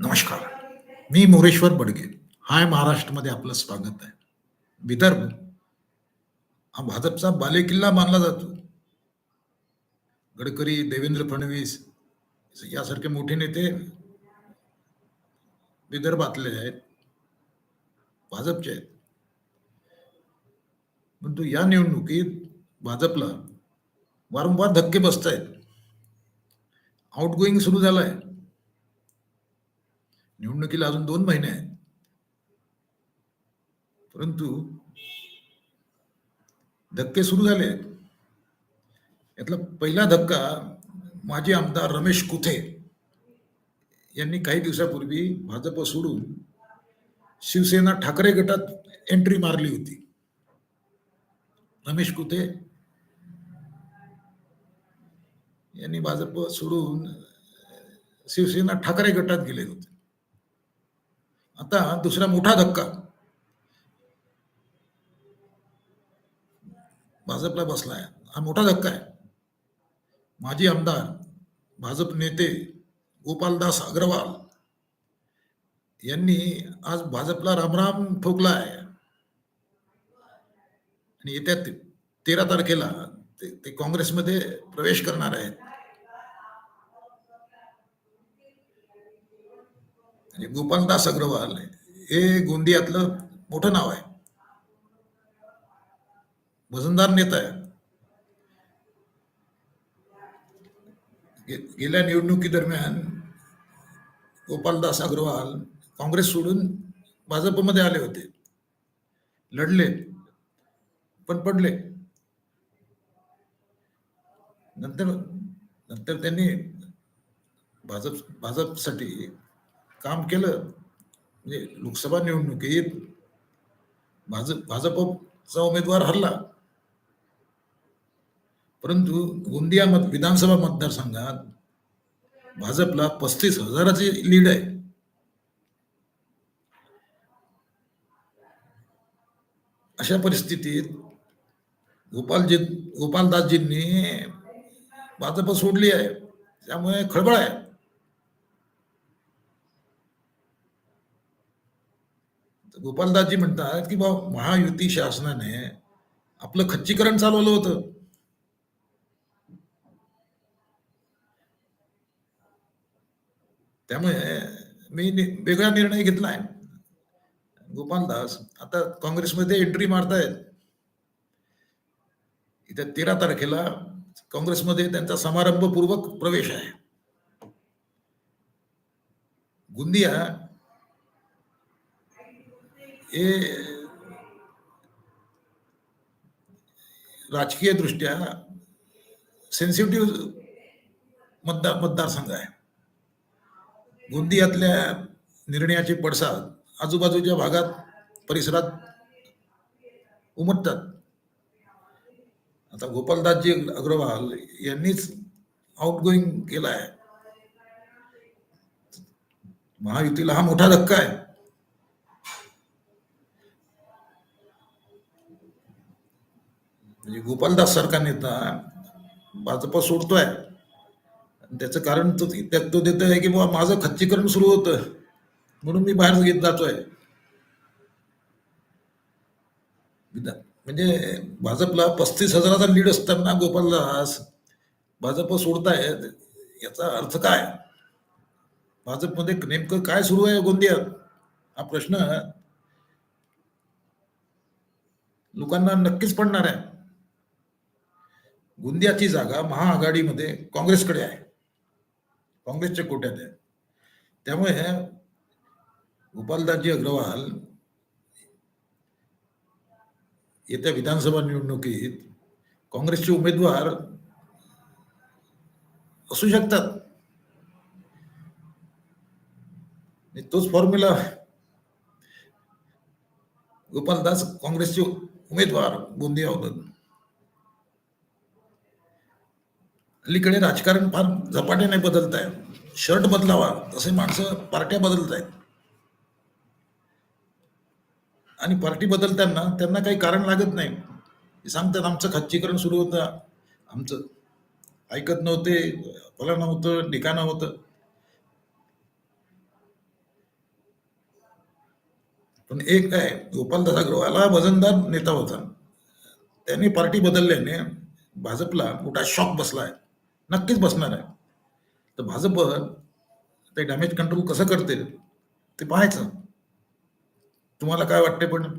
नमस्कार. मी मोरेश्वर बडगे. हाय महाराष्ट्रमध्ये आपलं स्वागत आहे. विदर्भ. हा भाजपचा बालेकिल्ला मानला जातो. गडकरी देवेंद्र फडणवीस यासारखे मोठे नेते विदर्भातले आहेत. भाजपचे आहेत. परंतु या निवडणुकीत भाजपला वारंवार धक्के बसत आहेत आउटगोईंग सुरू आहे निवडणुकीला अजून दोन महिने आहेत. परंतु धक्के सुरू झाले आहेत. यातला पहिला धक्का माजी आमदार रमेश कुथे यांनी काही दिवसापूर्वी भाजप सोडून शिवसेना ठाकरे गटात एंट्री मारली होती. रमेश कुथे यांनी भाजप सोडून शिवसेना ठाकरे गटात गेले होते. आता दुसरा मोठा धक्का. भाजपला बसलाय. हा मोठा धक्का आहे. माजी आमदार भाजप नेते गोपालदास अग्रवाल यांनी आज भाजपला रामराम ठोकला आहे आणि येत्या तेरा तारखेला ते, ते काँग्रेसमध्ये प्रवेश करणार आहेत. आणि गोपालदास अग्रवाल हे गोंदियातलं मोठं नाव आहे. वजनदार नेता आहे. गेल्या निवडणुकी दरम्यान गोपालदास अग्रवाल काँग्रेस सोडून भाजपमध्ये आले होते. लढले पण पडले. नंतर नंतर त्यांनी भाजप भाजपसाठी काम केलं म्हणजे लोकसभा निवडणुकीत भाजप भाजपचा उमेदवार हरला. परंतु गोंदिया मत विधानसभा मतदारसंघात भाजपला पस्तीस हजाराची लीड आहे. अशा परिस्थितीत गोपालजी गोपालदासजींनी भाजप सोडली आहे. त्यामुळे खळबळ आहे तर गोपालदासजी म्हणतात की बा महायुती शासनाने आपलं खच्चीकरण चालवलं होतं. त्यामुळे मी नि- वेगळा निर्णय घेतलाय. गोपालदास आता काँग्रेसमध्ये एंट्री मारतायत. इथे तेरा तारखेला काँग्रेसमध्ये त्यांचा समारंभपूर्वक प्रवेश आहे. गोंदिया हे राजकीय दृष्ट्या सेन्सिटिव्ह मतदार मतदारसंघ आहे. गोंदियातल्या निर्णयाचे पडसाद आजूबाजूच्या भागात परिसरात उमटतात. आता गोपालदासजी अग्रवाल यांनीच आउटगोईंग केला आहे महायुतीला हा मोठा धक्का आहे. म्हणजे गोपालदास सारखा नेता भाजप सोडतोय. आणि त्याचं कारण तो त्यात तो देत आहे की बाबा माझं खच्चीकरण सुरू होतं. म्हणून मी बाहेर घेत जातोय. म्हणजे भाजपला पस्तीस हजाराचा लीड असताना गोपालदास भाजप सोडतायत याचा अर्थ काय? भाजपमध्ये नेमकं काय सुरू आहे गोंदियात? हा प्रश्न लोकांना नक्कीच पडणार आहे. गोंदियाची जागा महाआघाडीमध्ये काँग्रेसकडे आहे. काँग्रेसच्या कोट्यात आहे. त्यामुळे गोपालदासजी अग्रवाल येत्या विधानसभा निवडणुकीत काँग्रेसचे उमेदवार असू शकतात. तोच फॉर्म्युला गोपालदास काँग्रेसचे उमेदवार गोंदिया अलीकडे राजकारण फार झपाट्याने बदलत आहे शर्ट बदलावा तसे माणसं पार्ट्या बदलत आहेत आणि पार्टी बदलताना त्यांना काही कारण लागत नाही. ते सांगतात आमचं खच्चीकरण सुरू होतं. आमचं ऐकत नव्हते फला नव्हतं ठिकाणं होतं. पण एक काय गोपाल दादागृहाला वजनदार नेता होता. त्यांनी पार्टी बदलल्याने भाजपला मोठा शॉक बसला आहे नक्कीच बसणार आहे. तर भाजप ते डॅमेज कंट्रोल कसं करते ते पाहायचं. तुम्हाला काय वाटते पण?